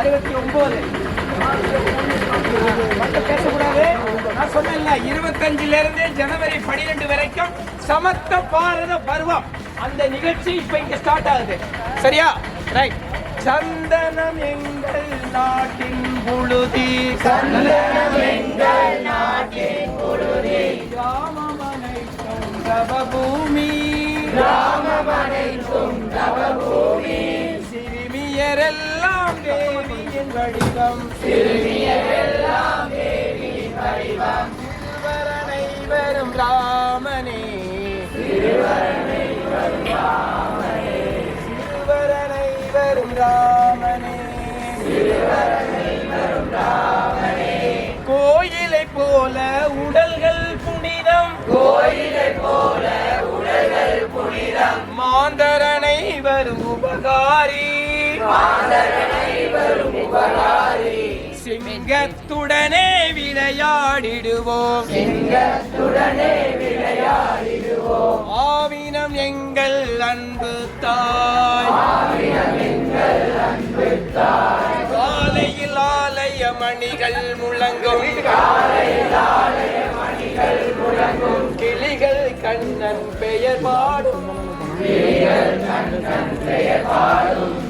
அறுபத்தி ஒன்பது பேசக்கூடாது. நான் சொன்னேன்ல இருபத்தஞ்சுல இருந்து ஜனவரி பனிரெண்டு வரைக்கும் சமத்த பாரத பருவம். அந்த நிகழ்ச்சி இப்ப இங்க ஸ்டார்ட் ஆகுது. சரியா? ரைட் சந்தனம் எங்கள் நாட்டின் புழுதி. சந்தனம் எங்கள் நாட்டின் புழுதி. ராமமனை தவ பூமி ராமமனை தவ சிறுமியரல்ல தேவியின் வடிவம் சிறுமியரெல்லாம் தேவியின் வடிவம். சிறுவரனை வரும் ராமனே. சிறுவரனை வரும் ராமனே. சிறுவரனை வரும் ராமனே சிறுவரனை வரும் ராமனே கோயிலை போல உடல்கள் புனிதம். கோயிலை போல உடல்கள் புனிதம் மாந்தரனை வரும் உபகாரி. மாந்தரனை சிங்கத்துடனே விளையாடிடுவோம். சிங்கத்துடனே விளையாடிடுவோம் ஆவினம் எங்கள் அன்பு தாய். ஆவினம் எங்கள் அன்பு தாய் காலையில் ஆலய மணிகள் முழங்கும். காலையில் ஆலய மணிகள் முழங்கும் கிளிகள் கண்ணன் பெயர் பாடும் கிளிகள் கண்ணன் பெயர் பாடும்.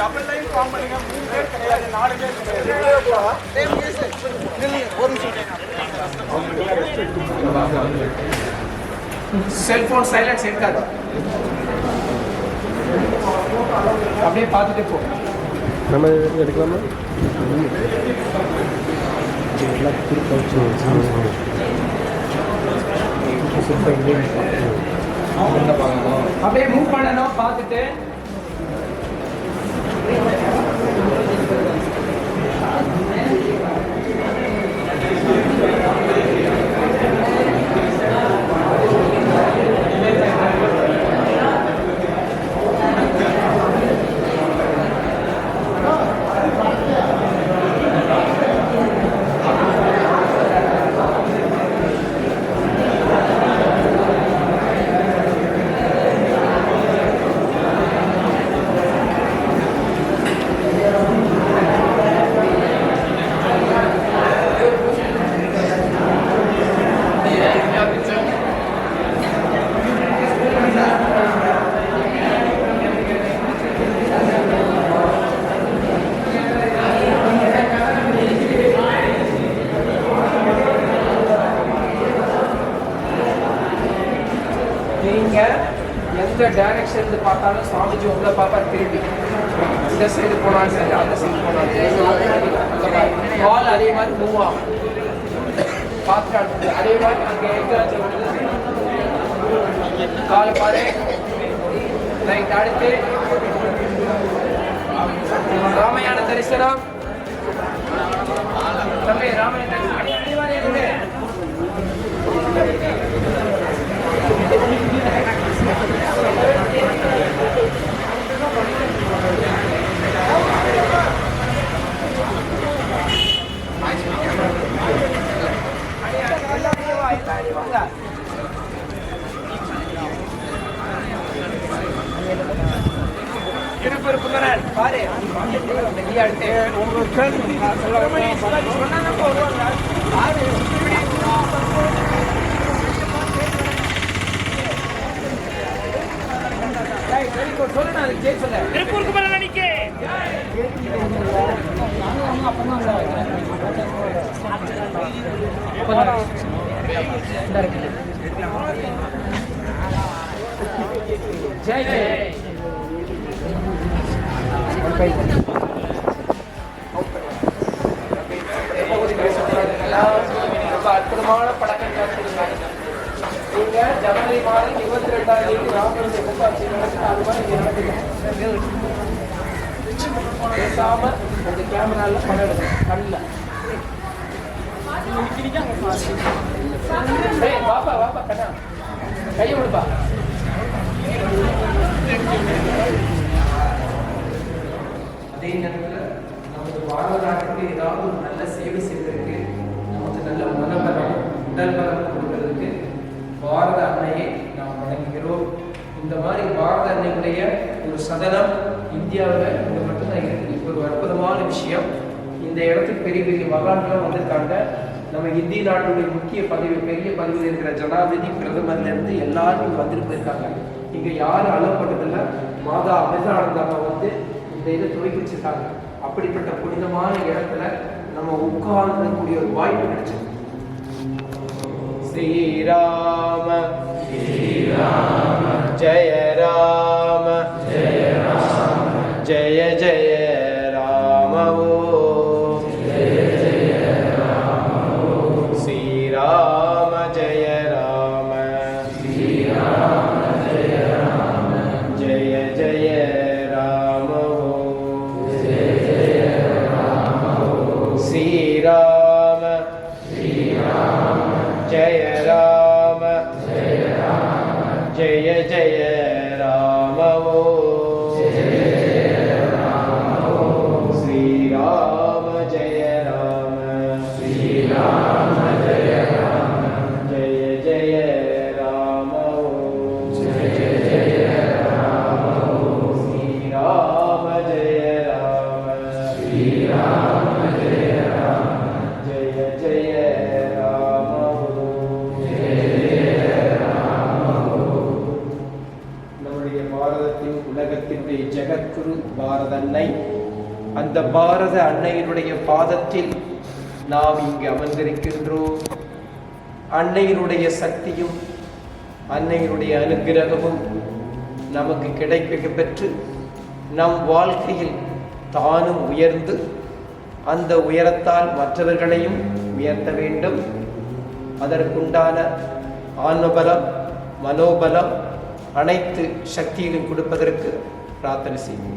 டபுள் லைன் ஃபார்ம் பண்ணுங்க. மூணு பேர் கிடையாது நாலு பேர் கிடையாது. செல்போன் சைலன்ஸ் இருக்காது அப்படியே பார்த்துட்டு போ. நம்ம எடுக்கலாமா? அப்படியே மூவ் பண்ணணும் பார்த்துட்டு நீங்கள் எந்த டைரக்ஷன்ல பார்த்தாலும் சுவாமிஜி உங்களை பார்ப்பார் திரும்பி. இந்த சைடு போனாலும் சரி அந்த சைடு போனாலும் கால் அதே மாதிரி மூவ் ஆகும். பார்த்துட்டு அதே மாதிரி அங்கே எங்கேயாச்சும் கால் பாரு. ரைட் அடுத்து. ராமையான தரிசனம் தம்பி ராமையான தரிசனம் அதே மாதிரி இருக்கு. திருப்பெருப்புதரன் பாரு வெளியே அடுத்து சொன்னா வருவாங்க பாரு வெரி குட் சொல்லு நான் அதுக்கு ஜெய் சொல்ல திருப்பூருக்கு மேல நிக்க ஜெய் ஜெய். அற்புதமான படங்கள் நீங்க ஜனவரி மாதம் இருபத்தி ரெண்டாம் தேதி முப்பாட்சி நடக்குது அது மாதிரி இங்க நடக்குது பேசாம கேமரால படம் எடுக்கணும் கண்ணில் வாப்பா வாப்பா கண்ணா. கையை விடுப்பா. அதே நேரத்தில் நமது பாரத நாட்டுக்கு ஏதாவது ஒரு நல்ல சேவை செய்வதற்கு நமக்கு நல்ல மனபலம் உடல் பலம் கொடுக்கிறதுக்கு பாரத அன்னையை நாம் வணங்குகிறோம். இந்த மாதிரி பாரத அன்னையுடைய ஒரு சதனம் இந்தியாவில் இங்கே மட்டும்தான் இருக்குது. இப்போ ஒரு அற்புதமான விஷயம். இந்த இடத்துக்கு பெரிய பெரிய மகான்களும் வந்திருக்காங்க. நம்ம இந்திய நாட்டுடைய முக்கிய பதவி பெரிய பதவியில் இருக்கிற ஜனாதிபதி பிரதமர்லேருந்து எல்லாரும் இங்கே வந்துட்டு போயிருக்காங்க இங்கே யாரும் அலப்பட்டதில்ல மாதா அமிர்தானந்தாவை வந்து இந்த இதை துவக்கி வச்சிருக்காங்க. அப்படிப்பட்ட புனிதமான இடத்துல நம்ம உட்கார்ந்துக்கூடிய ஒரு வாய்ப்பு கிடைச்சது ஸ்ரீராம ஸ்ரீராம ஜெய ராம ஜெய ராம ஜெய ஜெய ஸ்ரீராம பாரதத்தின் உலகத்தினுடைய ஜெகத்குரு பாரத அன்னை அந்த பாரத அன்னையினுடைய பாதத்தில் நாம் இங்கு அமர்ந்திருக்கின்றோம். அன்னையினுடைய சக்தியும் அன்னையினுடைய அனுக்கிரகமும் நமக்கு கிடைக்க பெற்று நம் வாழ்க்கையில் தானும் உயர்ந்து அந்த உயரத்தால் மற்றவர்களையும் உயர்த்த வேண்டும். அதற்குண்டான ஆன்மபலம் மனோபலம் அனைத்து சக்தியிலும் கொடுப்பதற்கு பிரார்த்தனை செய்வோம்.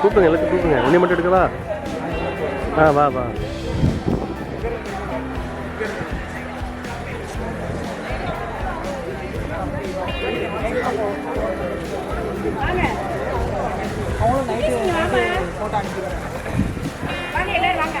கூப்பிடுங்க எல்லாத்தையும் கூப்பிடுங்க. உன்னை மட்டும் எடுக்கவா? ஆ வா வா. வாங்க எல்லாரும் வாங்க.